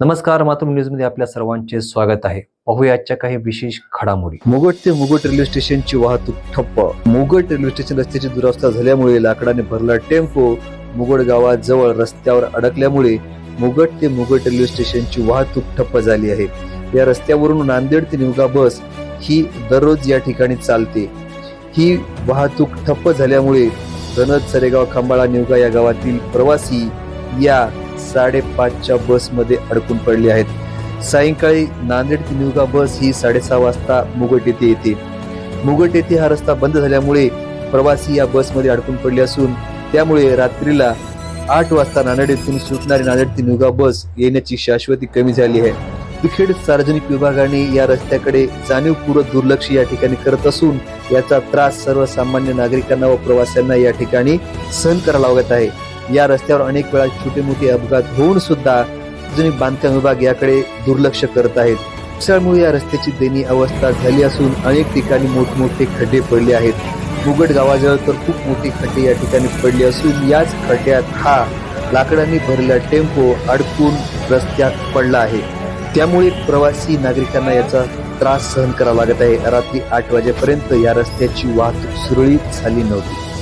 नमस्कार मातृ न्यूजमध्ये आपल्या सर्वांचे स्वागत आहे. पाहूया आजच्या काही विशेष घडामोडी. मुगट ते मुगट रेल्वे स्टेशनची वाहतूक ठप्प. मुगट रेल्वे स्टेशन रस्त्याची दुरावस्था झाल्यामुळे लाकडाने भरला टेम्पो मुगड गावाजवळ रस्त्यावर अडकल्यामुळे मुगट ते मुगट रेल्वे स्टेशनची वाहतूक ठप्प झाली आहे. या रस्त्यावरून नांदेड ते निवगा बस ही दररोज या ठिकाणी चालते. ही वाहतूक ठप्प झाल्यामुळे धनद सरेगाव खांबाळा निवगा या गावातील प्रवासी या साडेपाचच्या बसमध्ये अडकून पडले आहेत. सायंकाळी नांदेड ते निवगा बस ही साडेसहा वाजता मुगट येथे येते. मुगट येथे हा रस्ता बंद झाल्यामुळे प्रवासी या बसमध्ये अडकून पडले असून त्यामुळे रात्रीला आठ वाजता नांदेड येथून सुटणारी नांदेड ते निवगा बस येण्याची शाश्वती कमी झाली आहे. तिखेड सार्वजनिक विभागाने या रस्त्याकडे जाणीवपूर्वक दुर्लक्ष या ठिकाणी करत असून याचा त्रास सर्वसामान्य नागरिकांना व प्रवाशांना या ठिकाणी सहन करावा लागत आहे. या रस्त्यावर अनेक वेळा छोटे मोठे अपघात होऊन सुद्धा सार्वजनिक बांधकाम विभाग याकडे दुर्लक्ष करत आहेत. पावसाळ्यामुळे या रस्त्याची दयनीय अवस्था झाली असून अनेक ठिकाणी मोठमोठे खड्डे पडले आहेत. मुगट गावाजवळ तर खूप मोठे खड्डे या ठिकाणी पडले असून याच खड्ड्यात हा लाकडांनी भरलेला टेम्पो अडकून रस्त्यात पडला आहे. त्यामुळे प्रवासी नागरिकांना याचा त्रास सहन करावा लागत आहे. रात्री आठ वाजेपर्यंत या रस्त्याची वाहतूक सुरळीत झाली नव्हती.